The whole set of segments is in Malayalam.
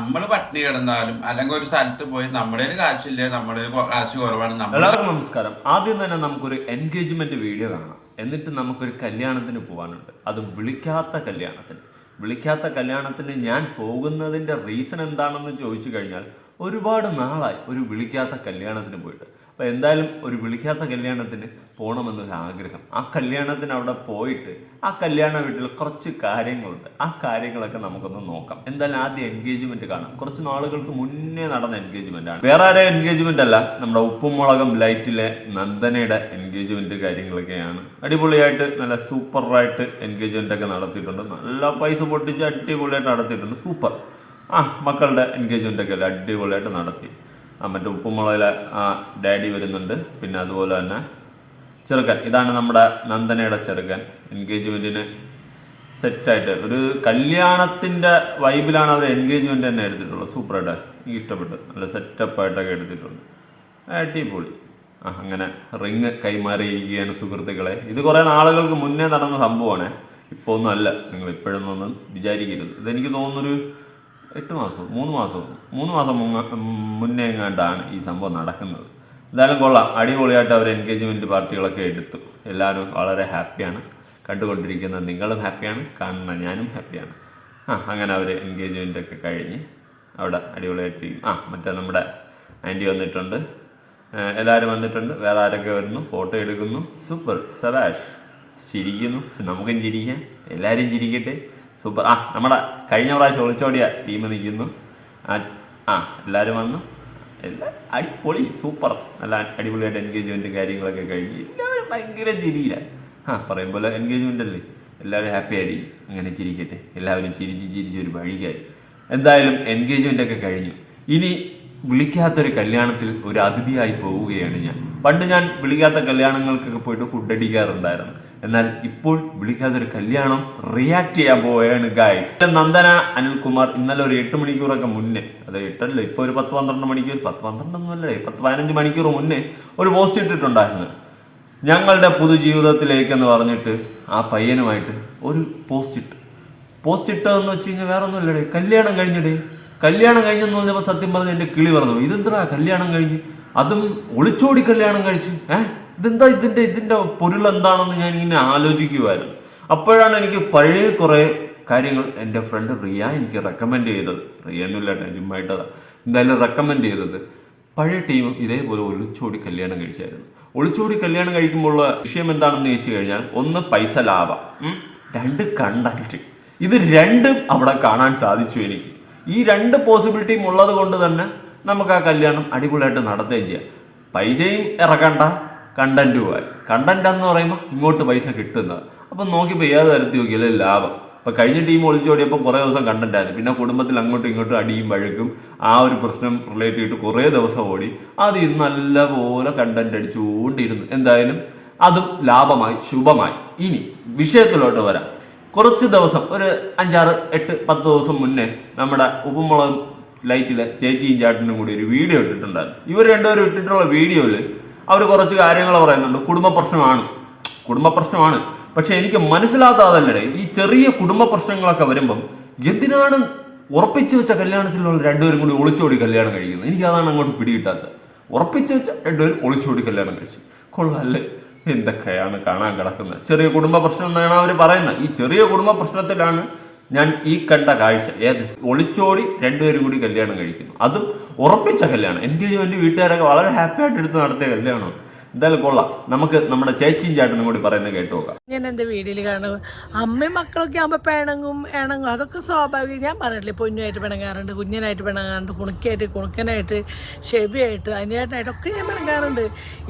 നമ്മൾ പട്ടിണി കിടന്നാലും അല്ലെങ്കിൽ ഒരു സ്ഥലത്ത് പോയി നമ്മുടെ കാശില്ലേ നമ്മുടെ കാശ് കുറവാണ് എല്ലാവർക്കും നമസ്കാരം. ആദ്യം തന്നെ നമുക്കൊരു എൻഗേജ്മെന്റ് വീഡിയോ കാണാം എന്നിട്ട് നമുക്കൊരു കല്യാണത്തിന് പോകാനുണ്ട് അതും വിളിക്കാത്ത കല്യാണത്തിന്. വിളിക്കാത്ത കല്യാണത്തിന് ഞാൻ പോകുന്നതിന്റെ റീസൺ എന്താണെന്ന് ചോദിച്ചു കഴിഞ്ഞാൽ ഒരുപാട് നാളായി ഒരു വിളിക്കാത്ത കല്യാണത്തിന് പോയിട്ട്. അപ്പോൾ എന്തായാലും ഒരു വിളിക്കാത്ത കല്യാണത്തിന് പോകണമെന്നൊരു ആഗ്രഹം. ആ കല്യാണത്തിന് അവിടെ പോയിട്ട് ആ കല്യാണ വീട്ടിൽ കുറച്ച് കാര്യങ്ങളുണ്ട്. ആ കാര്യങ്ങളൊക്കെ നമുക്കൊന്ന് നോക്കാം. എന്തായാലും ആദ്യം എൻഗേജ്മെന്റ് കാണാം. കുറച്ച് നാളുകൾക്ക് മുന്നേ നടന്ന എൻഗേജ്മെന്റ് ആണ്. വേറെ ആരെ എൻഗേജ്മെന്റ് അല്ല? നമ്മുടെ ഉപ്പുമുളകം ലൈറ്റിലെ നന്ദനയുടെ എൻഗേജ്മെന്റ് കാര്യങ്ങളൊക്കെയാണ്. അടിപൊളിയായിട്ട് നല്ല സൂപ്പറായിട്ട് എൻഗേജ്മെന്റ് ഒക്കെ നടത്തിയിട്ടുണ്ട്. നല്ല പൈസ പൊട്ടിച്ച് അടിപൊളിയായിട്ട് നടത്തിയിട്ടുണ്ട്. സൂപ്പർ. ആ മക്കളുടെ എൻഗേജ്മെന്റ് ഒക്കെ അടിപൊളിയായിട്ട് നടത്തി. മറ്റേ ഉപ്പുമുളകിലെ ആ ഡാഡി വരുന്നുണ്ട്. പിന്നെ അതുപോലെ തന്നെ ചെറുക്കൻ. ഇതാണ് നമ്മുടെ നന്ദനയുടെ ചെറുക്കൻ. എൻഗേജ്മെന്റിന് സെറ്റായിട്ട് ഒരു കല്യാണത്തിന്റെ വൈബിലാണ് അവർ എൻഗേജ്മെന്റ് തന്നെ എടുത്തിട്ടുള്ളത്. സൂപ്പറായിട്ട് എനിക്ക് ഇഷ്ടപ്പെട്ടു. നല്ല സെറ്റപ്പായിട്ടൊക്കെ എടുത്തിട്ടുണ്ട്. അടിപൊളി. ആ അങ്ങനെ റിങ് കൈമാറിയിരിക്കുകയാണ് സുഹൃത്തുക്കളെ. ഇത് കുറേ നാളുകൾക്ക് മുന്നേ നടന്ന സംഭവമാണ്. ഇപ്പോൾ ഒന്നും അല്ല. നിങ്ങൾ ഇപ്പോഴൊന്നും വിചാരിക്കരുത്. ഇതെനിക്ക് തോന്നുന്നൊരു എട്ട് മാസവും മൂന്ന് മാസവും മൂന്ന് മാസം മുന്നേ എങ്ങാണ്ടാണ് ഈ സംഭവം നടക്കുന്നത്. എന്തായാലും കൊള്ളാം. അടിപൊളിയായിട്ട് അവർ എൻഗേജ്മെന്റ് പാർട്ടികളൊക്കെ എടുത്തു. എല്ലാവരും വളരെ ഹാപ്പിയാണ് കണ്ടുകൊണ്ടിരിക്കുന്ന നിങ്ങളും ഹാപ്പിയാണ് കാണുന്ന ഞാനും ഹാപ്പിയാണ് ആ അങ്ങനെ അവർ എൻഗേജ്മെന്റൊക്കെ കഴിഞ്ഞ് അവിടെ അടിപൊളിയായിട്ടിരിക്കും. ആ മറ്റേ നമ്മുടെ ആന്റി വന്നിട്ടുണ്ട്. എല്ലാവരും വന്നിട്ടുണ്ട്. വേറെ ആരൊക്കെ വരുന്നു? ഫോട്ടോ എടുക്കുന്നു. സൂപ്പർ. സബാഷ് ചിരിക്കുന്നു. നമുക്കും ചിരിക്കാം. എല്ലാവരും ചിരിക്കട്ടെ. സൂപ്പർ. ആ നമ്മുടെ കഴിഞ്ഞ പ്രാവശ്യം ഒളിച്ചോടിയ ടീം നിൽക്കുന്നു ആ ആ എല്ലാവരും വന്നു. എല്ലാ അടിപൊളി സൂപ്പർ. നല്ല അടിപൊളിയായിട്ട് എൻഗേജ്മെന്റും കാര്യങ്ങളൊക്കെ കഴിഞ്ഞ് എല്ലാവരും ഭയങ്കര ചിരിയില്ല ആ പറയും പോലെ എൻഗേജ്മെന്റ് അല്ലേ? എല്ലാവരും ഹാപ്പി ആയിരിക്കും അങ്ങനെ ചിരിക്കട്ടെ. എല്ലാവരും ചിരിച്ച് ചിരിച്ച് ഒരു വഴിക്കായി. എന്തായാലും എൻഗേജ്മെന്റ് ഒക്കെ കഴിഞ്ഞു. ഇനി വിളിക്കാത്തൊരു കല്യാണത്തിൽ ഒരു അതിഥിയായി പോവുകയാണ് ഞാൻ. പണ്ട് ഞാൻ വിളിക്കാത്ത കല്യാണങ്ങൾക്കൊക്കെ പോയിട്ട് ഫുഡ് അടിക്കാറുണ്ടായിരുന്നു. എന്നാൽ ഇപ്പോൾ വിളിക്കാതെ ഒരു കല്യാണം റിയാക്ട് ചെയ്യാൻ പോവുകയാണ് ഗായ്സ് നന്ദന അനിൽകുമാർ ഇന്നലെ ഒരു എട്ട് മണിക്കൂറൊക്കെ മുന്നേ അത് എട്ടല്ല? ഇപ്പോൾ ഒരു പത്ത് പന്ത്രണ്ട് മണിക്കൂർ പത്ത് പന്ത്രണ്ടൊന്നുമല്ലേ പത്ത് പതിനഞ്ച് മണിക്കൂർ മുന്നേ ഒരു പോസ്റ്റ് ഇട്ടിട്ടുണ്ടായിരുന്നു. ഞങ്ങളുടെ പുതുജീവിതത്തിലേക്ക് എന്ന് പറഞ്ഞിട്ട് ആ പയ്യനുമായിട്ട് ഒരു പോസ്റ്റ് ഇട്ട്. പോസ്റ്റ് ഇട്ടതെന്ന് വെച്ച് കഴിഞ്ഞാൽ വേറെ ഒന്നുമില്ലടേ കല്യാണം കഴിഞ്ഞിടേ. കല്യാണം കഴിഞ്ഞെന്ന് പറഞ്ഞപ്പോൾ സത്യം പറഞ്ഞ് എന്റെ കിളി പറഞ്ഞു ഇതെന്താ കല്യാണം കഴിഞ്ഞ്? അതും ഒളിച്ചോടി കല്യാണം കഴിച്ചു ഏഹ് ഇതെന്താ ഇതിന്റെ ഇതിന്റെ പൊരുൾ എന്താണെന്ന് ഞാൻ ഇങ്ങനെ ആലോചിക്കുമായിരുന്നു അപ്പോഴാണ് എനിക്ക് പഴയ കുറേ കാര്യങ്ങൾ എന്റെ ഫ്രണ്ട് റിയ എനിക്ക് റെക്കമെൻഡ് ചെയ്തത്. റിയ ഒന്നുമില്ല ചുമ്മായിട്ടതാ എന്തായാലും റെക്കമെൻഡ് ചെയ്തത്. പഴയ ടീം ഇതേപോലെ ഒളിച്ചോടി കല്യാണം കഴിച്ചായിരുന്നു. ഒളിച്ചോടി കല്യാണം കഴിക്കുമ്പോഴുള്ള വിഷയം എന്താണെന്ന് ചോദിച്ചു കഴിഞ്ഞാൽ ഒന്ന് പൈസ ലാഭം. രണ്ട് കണ്ടക്ട് ഇത് രണ്ടും അവിടെ കാണാൻ സാധിച്ചു എനിക്ക്. ഈ രണ്ട് പോസിബിലിറ്റിയും ഉള്ളത് കൊണ്ട് തന്നെ നമുക്ക് ആ കല്യാണം അടിപൊളിയായിട്ട് നടത്തുകയും ചെയ്യാം. പൈസയും ഇറക്കണ്ട. കണ്ടന്റുമായി കണ്ടന്റ് എന്ന് പറയുമ്പോൾ ഇങ്ങോട്ട് പൈസ കിട്ടുന്നത്. അപ്പം നോക്കിയപ്പോൾ ഏത് തരത്തിൽ നോക്കിയാലും ലാഭം. അപ്പം കഴിഞ്ഞ ടീം ഒളിച്ചോടിയപ്പോൾ കുറേ ദിവസം കണ്ടന്റ് ആയിരുന്നു. പിന്നെ കുടുംബത്തിൽ അങ്ങോട്ടും ഇങ്ങോട്ടും അടിയും വഴക്കും ആ ഒരു പ്രശ്നം റിലേറ്റ് ചെയ്തിട്ട് കുറേ ദിവസം ഓടി. അത് ഇന്ന് നല്ലപോലെ കണ്ടന്റ് അടിച്ചുകൊണ്ടിരുന്നു. എന്തായാലും അതും ലാഭമായി ശുഭമായി. ഇനി വിഷയത്തിലോട്ട് വരാം. കുറച്ച് ദിവസം ഒരു അഞ്ചാറ് എട്ട് പത്ത് ദിവസം മുന്നേ നമ്മുടെ ഉപ്പുമുളകും ലൈറ്റിലെ ചേച്ചിയും ചാട്ടിനും കൂടി ഒരു വീഡിയോ ഇട്ടിട്ടുണ്ടായിരുന്നു. ഇവർ രണ്ടുപേരും ഇട്ടിട്ടുള്ള വീഡിയോയിൽ അവർ കുറച്ച് കാര്യങ്ങൾ പറയുന്നുണ്ട്. കുടുംബ പ്രശ്നമാണ്. കുടുംബ പ്രശ്നമാണ്. പക്ഷെ എനിക്ക് മനസ്സിലാകാതെ ഈ ചെറിയ കുടുംബ പ്രശ്നങ്ങളൊക്കെ വരുമ്പം എന്തിനാണ് ഉറപ്പിച്ചു വെച്ച കല്യാണത്തിലുള്ള രണ്ടുപേരും കൂടി ഒളിച്ചോടി കല്യാണം കഴിക്കുന്നത്? എനിക്ക് അതാണ് അങ്ങോട്ട് പിടികിട്ടാത്തത്. ഉറപ്പിച്ചു വെച്ച രണ്ടുപേരും ഒളിച്ചോടി കല്യാണം കഴിച്ചു. കൊള്ളാല്ലേ? എന്തൊക്കെയാണ് കാണാൻ കിടക്കുന്നത്? ചെറിയ കുടുംബ പ്രശ്നം എന്നാണ് അവർ പറയുന്നത്. ഈ ചെറിയ കുടുംബ പ്രശ്നത്തിലാണ് ഞാൻ ഈ കണ്ട കാഴ്ച ഏത്? ഒളിച്ചോടി രണ്ടുപേരും കൂടി കല്യാണം കഴിക്കുന്നു. അതും ഉറപ്പിച്ച കല്യാണം. എൻഗേജ്മെന്റ് വീട്ടുകാരൊക്കെ വളരെ ഹാപ്പി ആയിട്ട് എടുത്ത് നടത്തിയ കല്യാണം എന്തായാലും കൊള്ളാം. നമുക്ക് നമ്മുടെ ചേച്ചിയും ചേട്ടനും കൂടി പറയുന്നത് കേട്ടു നോക്കാം. ഞാൻ എന്റെ വീട്ടിൽ കാണുന്നത് അമ്മയും മക്കളൊക്കെ ആകുമ്പോൾ പിണങ്ങും ഇണങ്ങും. അതൊക്കെ സ്വാഭാവികം. ഞാൻ പറഞ്ഞില്ലേ പൊന്നുമായിട്ട് പിണങ്ങാറുണ്ട് കുഞ്ഞനായിട്ട് പിണങ്ങാറുണ്ട് കുണുക്കായിട്ട് കുണുക്കനായിട്ട് ഷെബിയായിട്ട് അനിയായിട്ടായിട്ടൊക്കെ ഞാൻ പിണങ്ങാറുണ്ട്.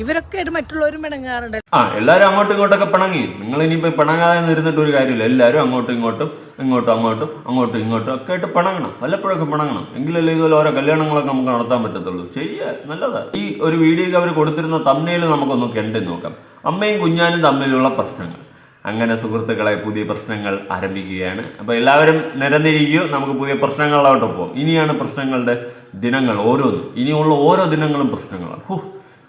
ഇവരൊക്കെ ആയിട്ട് മറ്റുള്ളവരും പിണങ്ങാറുണ്ട്. ആ എല്ലാവരും അങ്ങോട്ടും ഇങ്ങോട്ടൊക്കെ പിണങ്ങി. നിങ്ങൾ ഇനിയിപ്പോൾ പിണങ്ങാതെ ഇരുന്നിട്ട് ഒരു കാര്യമില്ല. എല്ലാവരും അങ്ങോട്ടും ഇങ്ങോട്ടും ഇങ്ങോട്ടും അങ്ങോട്ടും അങ്ങോട്ടും ഇങ്ങോട്ടും ഒക്കെ ആയിട്ട് പിണങ്ങണം. വല്ലപ്പോഴൊക്കെ പിണങ്ങണം. എങ്കിലല്ലേ ഇതുപോലെ ഓരോ കല്യാണങ്ങളൊക്കെ നമുക്ക് നടത്താൻ പറ്റത്തുള്ളൂ. ശരിയാ നല്ലതാ. ഈ ഒരു വീഡിയോക്ക് അവർ കൊടുത്തിരുന്ന തമ്മിൽ നമുക്കൊന്ന് കണ്ടു നോക്കാം. അമ്മയും കുഞ്ഞാനും തമ്മിലുള്ള പ്രശ്നങ്ങൾ. അങ്ങനെ സുഹൃത്തുക്കളെ പുതിയ പ്രശ്നങ്ങൾ ആരംഭിക്കുകയാണ്. അപ്പോൾ എല്ലാവരും നിരന്നിരിക്കുകയോ നമുക്ക് പുതിയ പ്രശ്നങ്ങളിലോട്ട് പോകാം ഇനിയാണ് പ്രശ്നങ്ങളുടെ ദിനങ്ങൾ ഓരോന്നും. ഇനിയുള്ള ഓരോ ദിനങ്ങളും പ്രശ്നങ്ങളാണ്. ഹൂ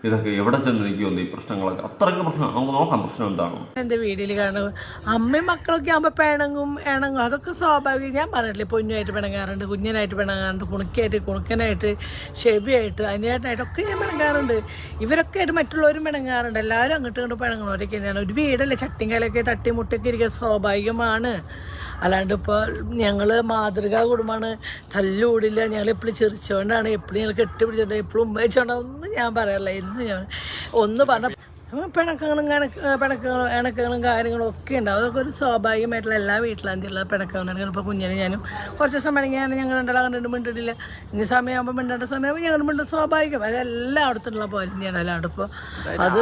ഇതൊക്കെ എവിടെ ചെന്ന് നിൽക്കുമെന്ന് ഈ പ്രശ്നങ്ങളൊക്കെ. അത്രയ്ക്ക് പ്രശ്നം നമുക്ക് നോക്കാം പ്രശ്നം എന്താണോ. എന്റെ വീട്ടിൽ കാണുന്നത് അമ്മയും മക്കളൊക്കെ ആകുമ്പോൾ പിണങ്ങും ഇണങ്ങും. അതൊക്കെ സ്വാഭാവികം. ഞാൻ പറഞ്ഞില്ലേ പൊന്നുമായിട്ട് പിണങ്ങാറുണ്ട് കുഞ്ഞനായിട്ട് പിണങ്ങാറുണ്ട് കുണുക്കായിട്ട് കുണുക്കനായിട്ട് ഷെബിയായിട്ട് അനിയായിട്ടായിട്ട് ഒക്കെ ഞാൻ പിണങ്ങാറുണ്ട്. ഇവരൊക്കെ ആയിട്ട് മറ്റുള്ളവരും പിണങ്ങാറുണ്ട്. എല്ലാവരും അങ്ങോട്ടും ഇങ്ങോട്ടും പിണങ്ങണവരൊക്കെ തന്നെയാണ്. ഒരു വീടല്ലേ ചട്ടിങ്കലൊക്കെ തട്ടി മുട്ടൊക്കെ ഇരിക്കുക സ്വാഭാവികമാണ്. അല്ലാണ്ട് ഇപ്പോൾ ഞങ്ങൾ മാതൃകാ കുടുംബമാണ് തല്ലുകൂടില്ല ഞങ്ങൾ എപ്പോഴും ചിരിച്ചുകൊണ്ടാണ് എപ്പോഴും ഞങ്ങൾ കെട്ടിപ്പിടിച്ചോണ്ടാണ് എപ്പോഴും ഉമ്മയിച്ചോണ്ട് ഒന്നും ഞാൻ പറയാറില്ല. ഇന്ന് ഞാൻ ഒന്ന് പറഞ്ഞ പിണക്കങ്ങളും കണക്ക് പിണക്കങ്ങളും ഇണക്കങ്ങളും കാര്യങ്ങളും ഒക്കെ ഉണ്ടാവും അതൊക്കെ ഒരു സ്വാഭാവികമായിട്ടുള്ള എല്ലാ വീട്ടിലാന്തിയുള്ള പിണക്കങ്ങളുണ്ട് ഇപ്പോൾ കുഞ്ഞിനെ ഞാനും കുറച്ച് ദിവസം പിണങ്ങിയാണ് ഞങ്ങൾ രണ്ടാളും കണ്ടിട്ട് മിണ്ടിട്ടില്ല ഇനി സമയമാകുമ്പോൾ മിണ്ടേണ്ട സമയമാകുമ്പോൾ ഞങ്ങൾ മിണ്ടും സ്വാഭാവികം. അതെല്ലായിടത്തുള്ള പോലെ തന്നെയാണ് എല്ലായിടും ഇപ്പോൾ അത്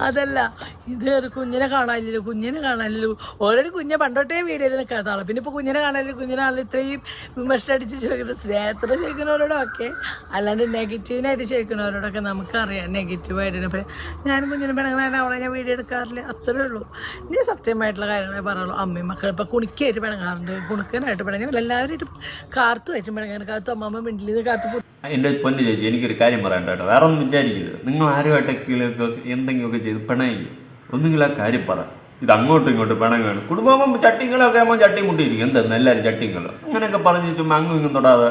അതല്ല ഇത് ഒരു കുഞ്ഞിനെ കാണാനില്ലല്ലോ കുഞ്ഞിനെ കാണാനില്ലല്ലോ ഓൾറെഡി കുഞ്ഞെ പണ്ടോട്ടേ വീഡിയോയിൽ നിൽക്കാത്ത ആളാണ് പിന്നെ ഇപ്പോൾ കുഞ്ഞിനെ കാണാനില്ല കുഞ്ഞിനെ കാണാൻ ഇത്രയും വിമർശനം അടിച്ച് ചോദിക്കുന്നത് സ്നേഹത്തിന് ചോദിക്കുന്നവരോടൊക്കെ അല്ലാണ്ട് നെഗറ്റീവിനായിട്ട് ചേക്കുന്നവരോടൊക്കെ നമുക്കറിയാം. നെഗറ്റീവായിട്ട് ഇപ്പം ഞാനും കുഞ്ഞിനെ പിണങ്ങാൻ അവളെ ഞാൻ വീഡിയോ എടുക്കാറില്ല. അത്രേ ഉള്ളൂ. ഇനി സത്യമായിട്ടുള്ള കാര്യങ്ങളെ പറയുള്ളൂ അമ്മയും മക്കളും ഇപ്പം കുണിക്കായിട്ട് പിണങ്ങാറുണ്ട് കുണുക്കനായിട്ട് പിണങ്ങാൻ എല്ലാവരും കാർത്തുമായിട്ടും പിണങ്ങാൻ കാത്തു അമ്മമ്മ മിണ്ടിൽ കാത്തു എന്റെ പൊന്നു ചേച്ചി എനിക്കൊരു കാര്യം പറയണ്ട കേട്ടോ. വേറെ ഒന്നും വിചാരിക്കരുത്. നിങ്ങൾ ആരുമായിട്ടൊക്കെ എന്തെങ്കിലുമൊക്കെ ചെയ്ത് പിണയില്ല ഒന്നുകിൽ ആ കാര്യം പറ. ഇത് അങ്ങോട്ടും ഇങ്ങോട്ടും പിണങ്ങാണ് കുടുംബം ചട്ടിങ്ങളൊക്കെ ആകുമ്പോൾ ചട്ടി മുട്ടിയിരിക്കും. എന്തെന്ന്? എല്ലാവരും ചട്ടിങ്ങൾ അങ്ങനെയൊക്കെ പറഞ്ഞു ചുമ്മാ അങ്ങും ഇങ്ങും തൊടാതെ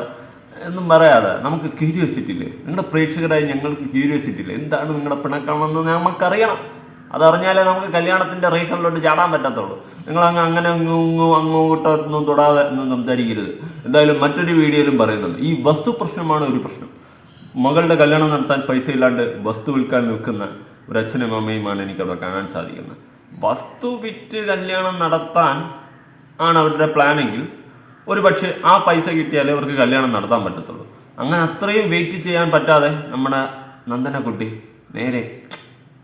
എന്നും പറയാതെ നമുക്ക് ക്യൂരിയോസിറ്റി ഇല്ലേ? നിങ്ങളുടെ പ്രേക്ഷകരായി ഞങ്ങൾക്ക് ക്യൂരിയോസിറ്റി ഇല്ലേ? എന്താണ് നിങ്ങളുടെ പിണക്കമെന്ന് നമുക്കറിയണം. അതറിഞ്ഞാലേ നമുക്ക് കല്യാണത്തിന്റെ റീസണിലോട്ട് ചാടാൻ പറ്റത്തുള്ളൂ. നിങ്ങൾ അങ്ങ് അങ്ങനെ അങ്ങോട്ടൊന്നും തൊടാതെ ഒന്നും സംസാരിക്കരുത്. എന്തായാലും മറ്റൊരു വീഡിയോയിലും പറയുന്നുണ്ട്. ഈ വസ്തു പ്രശ്നമാണ് ഒരു പ്രശ്നം. മകളുടെ കല്യാണം നടത്താൻ പൈസ ഇല്ലാണ്ട് വസ്തു വിൽക്കാൻ നിൽക്കുന്ന ഒരു അച്ഛനും അമ്മയുമാണ് എനിക്കവിടെ കാണാൻ സാധിക്കുന്നത്. വസ്തു വിറ്റ് കല്യാണം നടത്താൻ ആണ് അവരുടെ പ്ലാനെങ്കിൽ ഒരു പക്ഷേ ആ പൈസ കിട്ടിയാലേ അവർക്ക് കല്യാണം നടത്താൻ പറ്റത്തുള്ളൂ. അങ്ങനെ അത്രയും വെയിറ്റ് ചെയ്യാൻ പറ്റാതെ നമ്മുടെ നന്ദനക്കുട്ടി നേരെ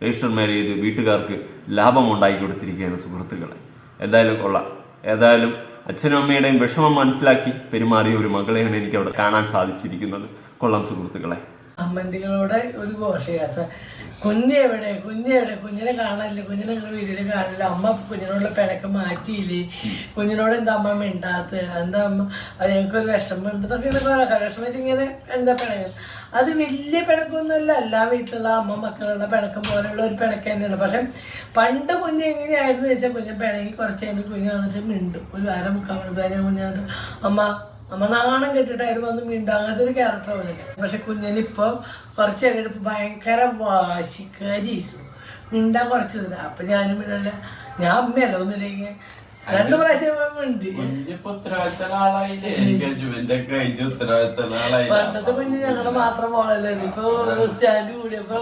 രജിസ്റ്റർ മാരേജ് ചെയ്ത് വീട്ടുകാർക്ക് ലാഭം ഉണ്ടാക്കി കൊടുത്തിരിക്കുകയാണ് സുഹൃത്തുക്കളെ. ഏതായാലും കൊള്ളാം. ഏതായാലും അച്ഛനും അമ്മയുടെയും വിഷമം മനസ്സിലാക്കി പെരുമാറിയ ഒരു മകളെയാണ് എനിക്ക് അവിടെ കാണാൻ സാധിച്ചിരിക്കുന്നത്. കൊള്ളാം സുഹൃത്തുക്കളെ. അമ്മന്തികളോടെ ഒരു ഘോഷയാത്ര കുഞ്ഞ് എവിടെ? കുഞ്ഞ് എവിടെ? കുഞ്ഞിനെ കാണാനില്ല. കുഞ്ഞിനെ നിങ്ങൾ വീട്ടിൽ കാണില്ല അമ്മ കുഞ്ഞിനോടുള്ള പിണക്കം മാറ്റിയില്ലേ? കുഞ്ഞിനോട് എന്താ അമ്മ മിണ്ടാത്ത? എന്താ അമ്മ? അത് ഞങ്ങൾക്കൊരു വിഷമം ഉണ്ട് ഇതൊക്കെ ഇങ്ങനെ പറയാം. വിഷമം വെച്ച് ഇങ്ങനെ എന്താ പിണക്കം അത് വലിയ പിണക്കൊന്നുമല്ല എല്ലാ വീട്ടിലുള്ള അമ്മ മക്കളുള്ള പിണക്കം പോലെയുള്ള ഒരു പിണക്കം തന്നെയാണ്. പക്ഷെ പണ്ട് കുഞ്ഞ് എങ്ങനെയായിരുന്നു വെച്ചാൽ കുഞ്ഞ് പിണങ്ങി കുറച്ച് കഴിഞ്ഞ് കുഞ്ഞ് കാണിച്ച് മിണ്ടും. ഒരു അര മുക്കാൽ മണിക്കൂർ കുഞ്ഞാണ്ട് അമ്മ അമ്മ നാണം കെട്ടിട്ടായിരുന്നു വന്ന് മിണ്ടാകാത്ത ഒരു ക്യാരക്ടർ വന്നിട്ട് പക്ഷെ കുഞ്ഞിനിപ്പോ കുറച്ച് കഴിഞ്ഞിട്ട് ഭയങ്കര വാശിക്കാരി മിണ്ടാൻ കുറച്ച് തരാം അപ്പൊ ഞാനും മിണ്ടല്ല ഞാൻ അമ്മയല്ല ഒന്നില്ലെങ്കിൽ രണ്ടു പ്രാവശ്യം മിണ്ടി കുഞ്ഞിപ്പോ ഉത്തരവാദിത്തമുള്ള ആളായില്ലേ എൻഗേജ്മെന്റ് ഒക്കെ കഴിഞ്ഞ് ഉത്തരവാദിത്തമുള്ള ആളായില്ല പണ്ടത്തെ കുഞ്ഞ് ഞങ്ങളുടെ മാത്രം പോളല്ലേ ഇപ്പൊ സ്റ്റാൻഡ് കൂടിയപ്പോ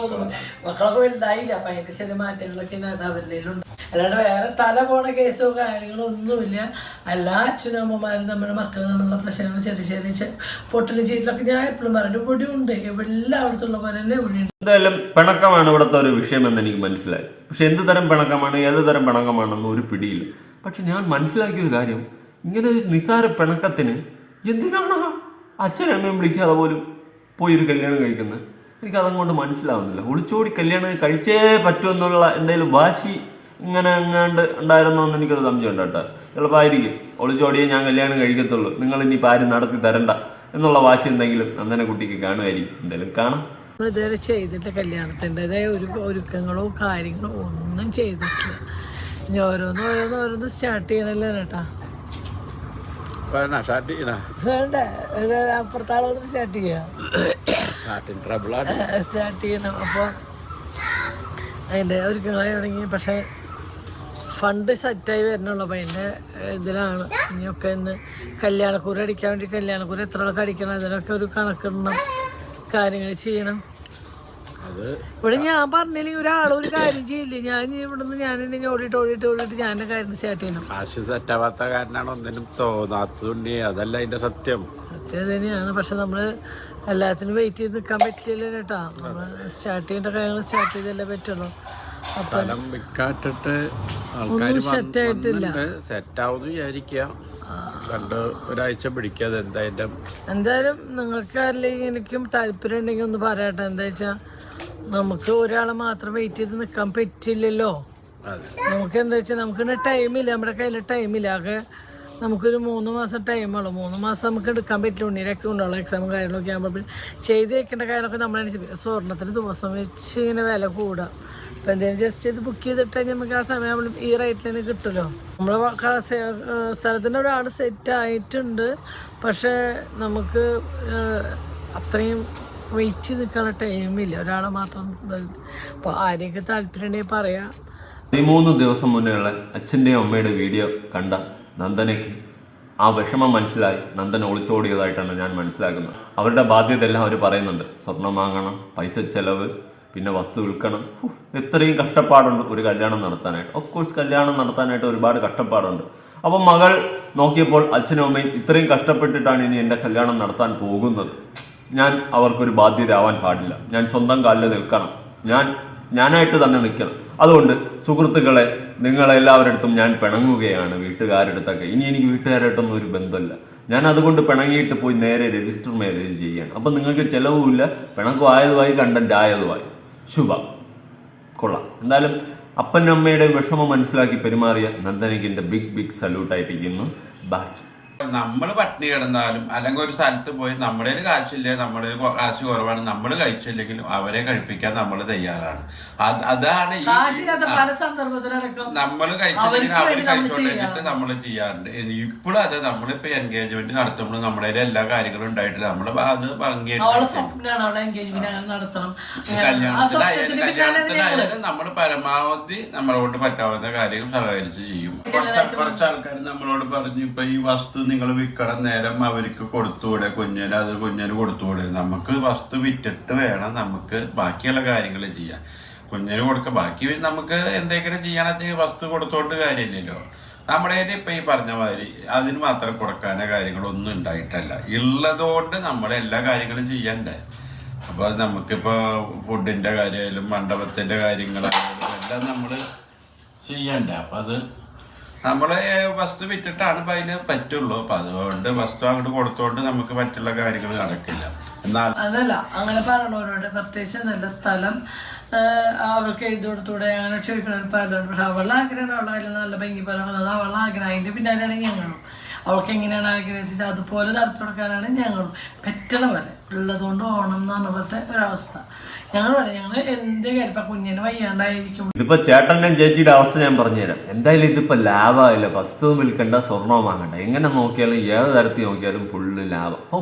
മക്കളൊക്കെ വലുതായില്ല. അപ്പൊ അതിന്റെ ചില മാറ്റങ്ങളൊക്കെ അവരിലുണ്ട് അല്ലാണ്ട് വേറെ തല പോണ കേസോ കാര്യങ്ങളോ ഒന്നുമില്ല. എല്ലാ അച്ഛനും അമ്മമാരും നമ്മുടെ മക്കൾ നമ്മളുടെ പ്രശ്നങ്ങൾ ചെറിയ ചെറിയ പൊട്ടലും ചീറ്റിലൊക്കെ ഞാൻ എപ്പോഴും പറഞ്ഞു ഇവിടെ ഉണ്ട് എല്ലായിടത്തുള്ള പോലെ തന്നെ ഇവിടെ എന്തായാലും പിണക്കമാണ് ഇവിടുത്തെ ഒരു വിഷയം എന്ന് എനിക്ക് മനസ്സിലായി. പക്ഷെ എന്ത് തരം പിണക്കമാണ് ഏത് തരം പിണക്കമാണെന്ന് ഒരു പിടിയില്ല. പക്ഷെ ഞാൻ മനസ്സിലാക്കിയ ഒരു കാര്യം. ഇങ്ങനെ ഒരു നിസാര പിണക്കത്തിന് എന്തിനാണ് അച്ഛനും അമ്മയും വിളിക്കാതെ പോലും പോയി ഒരു കല്യാണം കഴിക്കുന്നത്? എനിക്ക് അതങ്ങോട്ട് മനസ്സിലാവുന്നില്ല. ഒളിച്ചോടി കല്യാണം കഴിച്ചേ പറ്റുമെന്നുള്ള എന്തെങ്കിലും വാശി ഇങ്ങനെ എങ്ങാണ്ട് ഉണ്ടായിരുന്നോന്ന് എനിക്കൊരു സംശയം ഉണ്ട് കേട്ടോ എളുപ്പമായിരിക്കും ഒളിച്ചോടിയേ ഞാൻ കല്യാണം കഴിക്കത്തുള്ളൂ. നിങ്ങൾ ഇനി ആരും നടത്തി തരണ്ട എന്നുള്ള വാശി എന്തെങ്കിലും അന്നനെ കുട്ടിക്ക് കാണുമായിരിക്കും. എന്തായാലും കാണാം. നമ്മൾ ഇതുവരെ ചെയ്തിട്ട് കല്യാണത്തിന്റെതായ ഒരു ഒരുക്കങ്ങളോ കാര്യങ്ങളോ ഒന്നും ചെയ്തിട്ടില്ല. ഇനി ഓരോന്ന് ഓരോന്ന് ഓരോന്ന് സ്റ്റാർട്ട് ചെയ്യണല്ലേ ചേട്ടാ. സ്റ്റാർട്ട് ചെയ്യണ വേണ്ട ഒരു അപ്പുറത്താളൊന്ന് സ്റ്റാർട്ട് ചെയ്യാം. സ്റ്റാർട്ടിങ് ട്രബിളാണ് സ്റ്റാർട്ട് ചെയ്യണം. അപ്പോൾ അതിന്റെ ഒരുക്കങ്ങളെ തുടങ്ങി. പക്ഷേ ഫണ്ട് സെറ്റായി വരണുള്ളൂ. അപ്പം അതിന്റെ ഇതിലാണ്. ഇനിയൊക്കെ ഇന്ന് കല്യാണക്കൂര അടിക്കാൻ വേണ്ടി കല്യാണക്കൂര എത്ര ആൾക്ക് അടിക്കണം? ഇതിനൊക്കെ ഒരു കണക്കിടണം. കാര്യങ്ങൾ ചെയ്യണം. ഇവിടെ ഞാൻ പറഞ്ഞില്ലെങ്കിൽ ഒരാൾ ഒരു കാര്യം ചെയ്യില്ല? ഞാൻ ഇനി ഇവിടുന്ന് ഞാൻ ഓടിയിട്ട് ഓടിയിട്ട് ഓടിയിട്ട് ഞാൻ എന്റെ കാര്യം സ്റ്റാർട്ട് ചെയ്യണം. കാശ് സെറ്റാവാത്ത കാരണമാണ് ഒന്നിനും തോന്നാത്തതുണ്ട് അതല്ല അതിന്റെ സത്യം. സത്യം തന്നെയാണ്. പക്ഷെ നമ്മൾ എല്ലാത്തിനും വെയിറ്റ് ചെയ്ത് നിൽക്കാൻ പറ്റില്ല കേട്ടാ. നമ്മൾ സ്റ്റാർട്ട് ചെയ്യേണ്ട കാര്യങ്ങൾ സ്റ്റാർട്ട് ചെയ്തല്ലേ പറ്റുള്ളൂ. സ്ഥലം വിൽക്കാട്ടിട്ട് ആൾക്കാർ സെറ്റാവുന്നു വിചാരിക്കുക കണ്ട് ഒരാഴ്ച പിടിക്കാതെ എന്തായാലും എന്തായാലും നിങ്ങൾക്ക് അല്ലെങ്കിൽ എനിക്കും താല്പര്യം ഉണ്ടെങ്കിൽ ഒന്ന് പറയട്ടെ. എന്താ വെച്ചാൽ നമുക്ക് ഒരാളെ മാത്രം വെയിറ്റ് ചെയ്ത് നിൽക്കാൻ പറ്റില്ലല്ലോ. നമുക്ക് എന്താ വെച്ചാൽ നമുക്ക് ടൈമില്ല നമ്മുടെ കയ്യിൽ ടൈമില്ല ആകെ നമുക്കൊരു മൂന്ന് മാസം ടൈമുള്ളൂ മൂന്ന് മാസം നമുക്ക് എടുക്കാൻ പറ്റില്ല. ഉണ്ണിയിലൊക്കെ ഉണ്ടാവും എക്സാമും കാര്യങ്ങളൊക്കെ ആകുമ്പോൾ ചെയ്ത് വെക്കേണ്ട കാര്യമൊക്കെ നമ്മളനുസരിച്ച് സ്വർണത്തിന് ദിവസം വെച്ച് ഇങ്ങനെ വില കൂടുക. അപ്പം എന്തെങ്കിലും ജസ്റ്റ് ഇത് ബുക്ക് ചെയ്തിട്ട് നമുക്ക് ആ സമയം നമ്മൾ ഈ റേറ്റിൽ തന്നെ കിട്ടുമല്ലോ നമ്മൾ സ്ഥലത്തിന്റെ ഒരാൾ സെറ്റ് ആയിട്ടുണ്ട്. പക്ഷേ നമുക്ക് അത്രയും വെയിറ്റ് നിൽക്കാനുള്ള ടൈമില്ല ഒരാളെ മാത്രം അപ്പോൾ ആരെയൊക്കെ താല്പര്യം ഉണ്ടെങ്കിൽ പറയാം പതിമൂന്ന് ദിവസം മുന്നേ ഉള്ള അച്ഛന്റെയും അമ്മയുടെ വീഡിയോ കണ്ട നന്ദനയ്ക്ക്. ആ വിഷമം മനസ്സിലായി. നന്ദൻ ഒളിച്ചോടിയതായിട്ടാണ് ഞാൻ മനസ്സിലാക്കുന്നത്. അവരുടെ ബാധ്യത എല്ലാം അവർ പറയുന്നുണ്ട്. സ്വർണം വാങ്ങണം പൈസ ചെലവ് പിന്നെ വസ്തു വിൽക്കണം. എത്രയും കഷ്ടപ്പാടുണ്ട് ഒരു കല്യാണം നടത്താനായിട്ട്. ഓഫ് കോഴ്സ് കല്യാണം നടത്താനായിട്ട് ഒരുപാട് കഷ്ടപ്പാടുണ്ട്. അപ്പം മകൾ നോക്കിയപ്പോൾ അച്ഛനും അമ്മയും ഇത്രയും കഷ്ടപ്പെട്ടിട്ടാണ് ഇനി എന്റെ കല്യാണം നടത്താൻ പോകുന്നത്. ഞാൻ അവർക്കൊരു ബാധ്യത ആവാൻ പാടില്ല. ഞാൻ സ്വന്തം കാലിൽ നിൽക്കണം. ഞാൻ ഞാനായിട്ട് തന്നെ നിൽക്കണം. അതുകൊണ്ട് സുഹൃത്തുക്കളെ നിങ്ങളെല്ലാവരടുത്തും ഞാൻ പിണങ്ങുകയാണ് വീട്ടുകാരുടെ അടുത്തൊക്കെ ഇനി എനിക്ക് വീട്ടുകാരായിട്ടൊന്നും ഒരു ബന്ധമില്ല. ഞാൻ അതുകൊണ്ട് പിണങ്ങിയിട്ട് പോയി നേരെ രജിസ്റ്റർ മാരേജ് ചെയ്യാണ്. അപ്പം നിങ്ങൾക്ക് ചിലവുമില്ല. പിണക്കം ആയതുമായി കണ്ടന്റ് ആയതുമായി. ശുഭ. കൊള്ളാം. എന്തായാലും അപ്പനും അമ്മയുടെ വിഷമം മനസ്സിലാക്കി പെരുമാറിയ നന്ദനയ്ക്ക് എന്റെ ബിഗ് ബിഗ് സല്യൂട്ട് ആയിട്ടിരിക്കുന്നു. ബാക്കി നമ്മൾ പട്ടിണി കിടന്നാലും അല്ലെങ്കിൽ ഒരു സ്ഥലത്ത് പോയി നമ്മുടെ കാശില്ല നമ്മുടെ കാശ് കുറവാണ് നമ്മൾ കഴിച്ചില്ലെങ്കിലും അവരെ കഴിപ്പിക്കാൻ നമ്മൾ തയ്യാറാണ്. അത് അതാണ് ഈ നമ്മൾ കഴിച്ചില്ലെങ്കിൽ അവർ നമ്മൾ കഴിച്ചോണ്ടിട്ട് നമ്മൾ ചെയ്യാറുണ്ട്. ഇപ്പോഴും അതെ നമ്മളിപ്പോ എൻഗേജ്മെന്റ് നടത്തുമ്പോൾ നമ്മുടെ എല്ലാ കാര്യങ്ങളും ഉണ്ടായിട്ടില്ല. നമ്മൾ അത് കല്യാണത്തിനായാലും പിന്നാലെ നമ്മൾ പരമാവധി നമ്മളോട് പറ്റാവുന്ന കാര്യങ്ങൾ സഹകരിച്ച് ചെയ്യും. കുറച്ച് കുറച്ച് ആൾക്കാർ നമ്മളോട് പറഞ്ഞു ഇപ്പൊ ഈ വസ്തു നിങ്ങൾ വിൽക്കണ നേരം അവർക്ക് കൊടുത്തുകൂടെ കുഞ്ഞിന്? അത് കുഞ്ഞിന് കൊടുത്തുകൂടെ? നമുക്ക് വസ്തു വിറ്റിട്ട് വേണം നമുക്ക് ബാക്കിയുള്ള കാര്യങ്ങൾ ചെയ്യാൻ. കുഞ്ഞിന് കൊടുക്ക ബാക്കി നമുക്ക് എന്തെങ്കിലും ചെയ്യണമെങ്കിൽ വസ്തു കൊടുത്തോണ്ട് കാര്യമില്ലല്ലോ. നമ്മുടെ കയ്യിൽ ഇപ്പൊ ഈ പറഞ്ഞ മാതിരി അതിന് മാത്രം കൊടുക്കാനോ കാര്യങ്ങളൊന്നും ഉണ്ടായിട്ടല്ല. ഉള്ളതുകൊണ്ട് നമ്മളെ എല്ലാ കാര്യങ്ങളും ചെയ്യണ്ടേ? അപ്പൊ നമുക്കിപ്പോ ഫുഡിന്റെ കാര്യമായാലും മണ്ഡപത്തിന്റെ കാര്യങ്ങളായാലും എല്ലാം നമ്മൾ ചെയ്യണ്ടേ? അപ്പൊ അത് നമ്മൾ വസ്തു വിറ്റിട്ടാണ് ഇപ്പൊ അതിന് പറ്റുള്ളൂ. അപ്പൊ അതുകൊണ്ട് വസ്തു അങ്ങോട്ട് കൊടുത്തോണ്ട് നമുക്ക് പറ്റുള്ള കാര്യങ്ങൾ നടക്കില്ല. എന്നാൽ അതല്ല അങ്ങനെ പറയണവരോട് പ്രത്യേകിച്ച് നല്ല സ്ഥലം അവർക്ക് എഴുതി കൊടുത്തൂടെ അങ്ങനെ ചോദിക്കണവർ പലരും പക്ഷെ അവളുടെ ആഗ്രഹമാണ് അവളുടെ കയ്യിൽ നല്ല ഭംഗി പറയുന്നത് അവളുടെ ആഗ്രഹം. അതിന്റെ പിന്നാലെയാണ് ഞങ്ങളും. അവൾക്ക് എങ്ങനെയാണ് ആഗ്രഹിച്ചത്? അതുപോലെ നടത്തി കൊടുക്കാനാണ് ഞങ്ങളും. പെറ്റണ പോലെ ഉള്ളതുകൊണ്ട് ഓണം എന്ന് പറഞ്ഞ പോലത്തെ ഒരവസ്ഥ. ഞങ്ങൾ പറയാം ഞങ്ങൾ എന്ത് കാര്യം? കുഞ്ഞിന് വയ്യാണ്ടായിരിക്കും. ഇതിപ്പോ ചേട്ടന്റെ ചേച്ചിയുടെ അവസ്ഥ ഞാൻ പറഞ്ഞുതരാം. എന്തായാലും ഇതിപ്പോ ലാഭമായില്ല. വസ്തുവും വിൽക്കണ്ട സ്വർണവും വാങ്ങണ്ട. എങ്ങനെ നോക്കിയാലും ഏത് തരത്തിൽ നോക്കിയാലും ഫുള്ള് ലാഭം. ഓ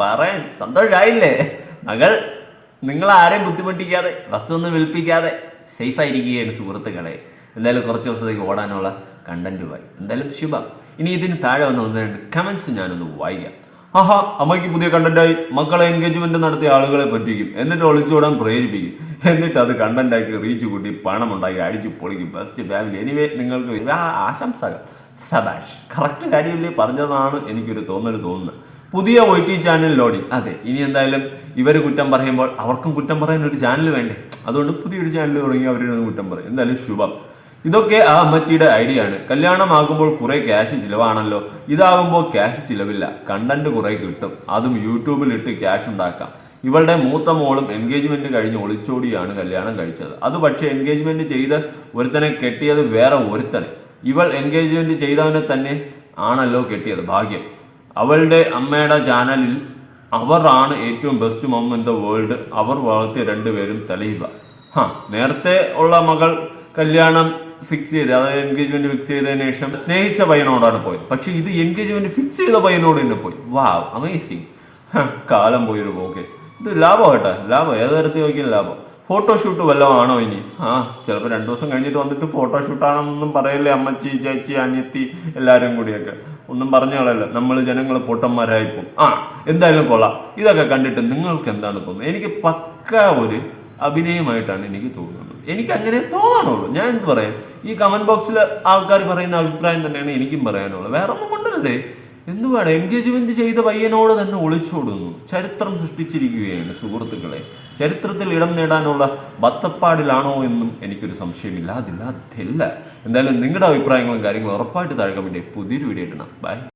പറയാൻ സന്തോഷമായില്ലേ മകൾ നിങ്ങൾ ആരെയും ബുദ്ധിമുട്ടിക്കാതെ വസ്തു ഒന്നും വിൽപ്പിക്കാതെ സേഫ് ആയിരിക്കുകയാണ് സുഹൃത്തുക്കളെ. എന്തായാലും കുറച്ച് ദിവസത്തേക്ക് ഓടാനുള്ള കണ്ടന്റുമായി എന്തായാലും ശുഭം. ഇനി ഇതിന് താഴെ വന്ന് ഒന്ന് രണ്ട് കമൻസ് ഞാനൊന്ന് വായിക്കാം. ആഹാ അമ്മയ്ക്ക് പുതിയ കണ്ടന്റായി മക്കളെ എൻഗേജ്മെന്റ് നടത്തിയ ആളുകളെ പറ്റിക്കും. എന്നിട്ട് ഒളിച്ചോടാൻ പ്രേരിപ്പിക്കും. എന്നിട്ട് അത് കണ്ടന്റാക്കി റീച്ച് കൂട്ടി പണം ഉണ്ടാക്കി അടിച്ചു പൊളിക്കും. ബെസ്റ്റ് ഫാമിലി എനിവേ നിങ്ങൾക്ക് ആശംസകൾ. സബാഷ് കറക്റ്റ് കാര്യമില്ലേ പറഞ്ഞതാണ് എനിക്കൊരു തോന്നൽ തോന്നുന്നത്. പുതിയ ഒ ടി ചാനൽ ലോഡി അതെ ഇനി എന്തായാലും ഇവർ കുറ്റം പറയുമ്പോൾ അവർക്കും കുറ്റം പറയാൻ ഒരു ചാനൽ വേണ്ടേ? അതുകൊണ്ട് പുതിയൊരു ചാനൽ തുടങ്ങി അവരുടെ കുറ്റം പറയും. എന്തായാലും ശുഭം. ഇതൊക്കെ ആ അമ്മച്ചിയുടെ ഐഡിയ ആണ്. കല്യാണമാകുമ്പോൾ കുറെ ക്യാഷ് ചിലവാണല്ലോ. ഇതാകുമ്പോൾ ക്യാഷ് ചിലവില്ല. കണ്ടന്റ് കുറെ കിട്ടും. അതും യൂട്യൂബിൽ ഇട്ട് ക്യാഷ് ഉണ്ടാക്കാം. ഇവളുടെ മൂത്ത മോളും എൻഗേജ്മെന്റ് കഴിഞ്ഞ് ഒളിച്ചോടിയാണ് കല്യാണം കഴിച്ചത്. അത് പക്ഷേ എൻഗേജ്മെന്റ് ചെയ്ത് ഒരുത്തനെ കെട്ടിയത് വേറെ ഒരുത്തനെ. ഇവൾ എൻഗേജ്മെന്റ് ചെയ്തവനെ തന്നെ ആണല്ലോ കെട്ടിയത്. ഭാഗ്യം. അവളുടെ അമ്മയുടെ ചാനലിൽ അവരാണ് ഏറ്റവും best mom in the world അവർ വളർത്തിയ രണ്ടുപേരും തെളിയുക ഹാ നേരത്തെ ഉള്ള മകൾ കല്യാണം ഫിക്സ് ചെയ്ത് അതായത് എൻഗേജ്മെന്റ് ഫിക്സ് ചെയ്തതിനു ശേഷം സ്നേഹിച്ച പയ്യനോടാണ് പോയത്. പക്ഷെ ഇത് എൻഗേജ്മെന്റ് ഫിക്സ് ചെയ്ത പയ്യനോട് തന്നെ പോയി. വാ അമേസിങ് കാലം പോയൊരു പോക്കെ. ഇത് ലാഭം കേട്ടോ ലാഭം. ഏത് തരത്തിൽ നോക്കിയാലും ലാഭം. ഫോട്ടോഷൂട്ട് വല്ലതും ആണോ ഇനി? ആ ചിലപ്പോൾ രണ്ടു ദിവസം കഴിഞ്ഞിട്ട് വന്നിട്ട് ഫോട്ടോഷൂട്ടാണെന്നൊന്നും പറയല്ലേ അമ്മച്ചി ചേച്ചി അനിയത്തി എല്ലാവരും കൂടിയൊക്കെ. ഒന്നും പറഞ്ഞോളല്ല നമ്മൾ ജനങ്ങൾ പൊട്ടന്മാരായിപ്പോ ആ എന്തായാലും കൊള്ളാം. ഇതൊക്കെ കണ്ടിട്ട് നിങ്ങൾക്ക് എന്താണ് തോന്നുന്നത്? എനിക്ക് പക്ക ഒരു അഭിനയമായിട്ടാണ് എനിക്ക് തോന്നുന്നത്. എനിക്ക് അങ്ങനെ തോന്നാനുള്ളൂ ഞാൻ എന്ത് പറയാം? ഈ കമന്റ് ബോക്സിൽ ആൾക്കാർ പറയുന്ന അഭിപ്രായം തന്നെയാണ് എനിക്കും പറയാനുള്ളത്. വേറെ ഒന്നും കൊണ്ടല്ലേ? എന്തുവാണ്? എൻഗേജ്മെന്റ് ചെയ്ത പയ്യനോട് തന്നെ ഒളിച്ചോടുന്നു ചരിത്രം സൃഷ്ടിച്ചിരിക്കുകയാണ് സുഹൃത്തുക്കളെ. ചരിത്രത്തിൽ ഇടം നേടാനുള്ള ബത്തപ്പാടിലാണോ എന്നും എനിക്കൊരു സംശയമില്ല. അതില്ല എന്തായാലും നിങ്ങളുടെ അഭിപ്രായങ്ങളും കാര്യങ്ങളും ഉറപ്പായിട്ട് താഴെ കമന്റ് പുതിയൊരു വീഡിയോ ഇടണം ബൈ